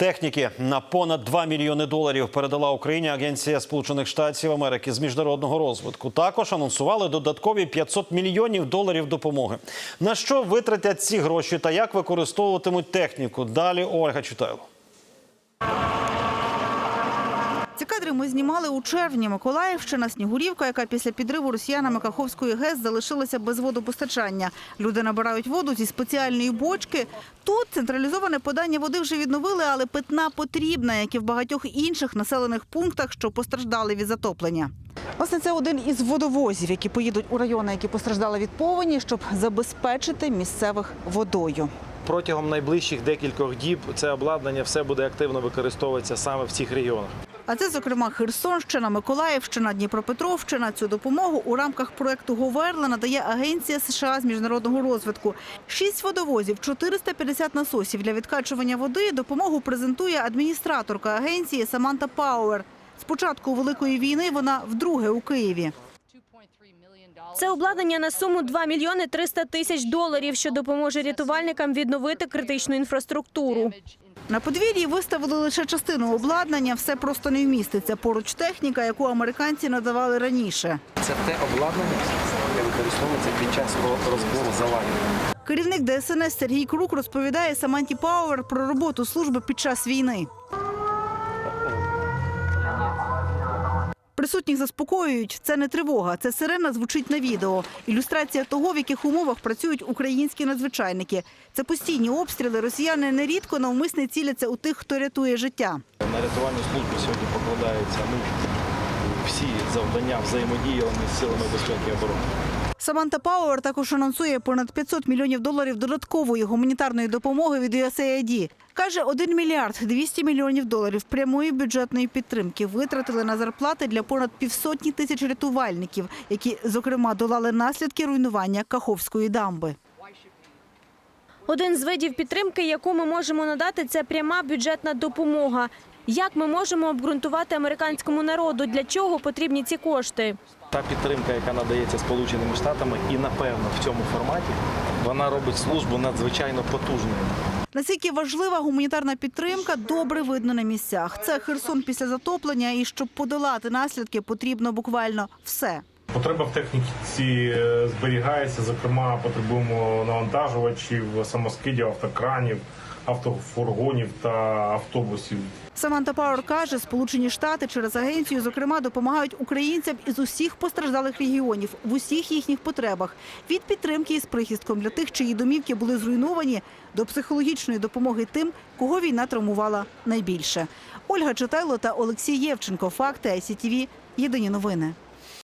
Техніки на понад 2 мільйони доларів передала Україні Агенція Сполучених Штатів Америки з міжнародного розвитку. Також анонсували додаткові 500 мільйонів доларів допомоги. На що витратять ці гроші та як використовуватимуть техніку? Далі Ольга Читайло. Кадри ми знімали у червні. Миколаївщина, Снігурівка, яка після підриву росіянами Каховської ГЕС залишилася без водопостачання. Люди набирають воду зі спеціальної бочки. Тут централізоване подання води вже відновили, але питна потрібна, як і в багатьох інших населених пунктах, що постраждали від затоплення. Власне, це один із водовозів, які поїдуть у райони, які постраждали від повені, щоб забезпечити місцевих водою. Протягом найближчих декількох діб це обладнання все буде активно використовуватися саме в цих регіонах. А це, зокрема, Херсонщина, Миколаївщина, Дніпропетровщина. Цю допомогу у рамках проекту Говерла надає Агенція США з міжнародного розвитку. Шість водовозів, 450 насосів для відкачування води. Допомогу презентує адміністраторка агенції Саманта Пауер. З початку великої війни вона вдруге у Києві. Це обладнання на суму 2 мільйони 300 тисяч доларів, що допоможе рятувальникам відновити критичну інфраструктуру. На подвір'ї виставили лише частину обладнання. Все просто не вміститься. Поруч техніка, яку американці надавали раніше. Це те обладнання, яке використовується під час розбору завалів. Керівник ДСНС Сергій Крук розповідає Саманті Пауер про роботу служби під час війни. Присутніх заспокоюють. Це не тривога, це сирена звучить на відео. Ілюстрація того, в яких умовах працюють українські надзвичайники. Це постійні обстріли. Росіяни нерідко навмисне ціляться у тих, хто рятує життя. На рятувальну службу сьогодні покладаються ну, всі завдання взаємодії з силами безпеки і оборони. Саманта Пауер також анонсує понад 500 мільйонів доларів додаткової гуманітарної допомоги від USAID. Каже, 1 мільярд 200 мільйонів доларів прямої бюджетної підтримки витратили на зарплати для понад півсотні тисяч рятувальників, які, зокрема, долали наслідки руйнування Каховської дамби. Один з видів підтримки, яку ми можемо надати, це пряма бюджетна допомога. Як ми можемо обґрунтувати американському народу, для чого потрібні ці кошти? Та підтримка, яка надається Сполученими Штатами, і напевно в цьому форматі вона робить службу надзвичайно потужною. Наскільки важлива гуманітарна підтримка, добре видно на місцях. Це Херсон після затоплення, і щоб подолати наслідки, потрібно буквально все. Потреба в техніці е, зберігається. Зокрема, потребуємо навантажувачів, самоскидів, автокранів, автофургонів та автобусів. Саманта Пауер каже, Сполучені Штати через агенцію, зокрема, допомагають українцям із усіх постраждалих регіонів в усіх їхніх потребах від підтримки із прихистком для тих, чиї домівки були зруйновані, до психологічної допомоги тим, кого війна травмувала найбільше. Ольга Читайло та Олексій Євченко. Факти ICTV. Єдині новини.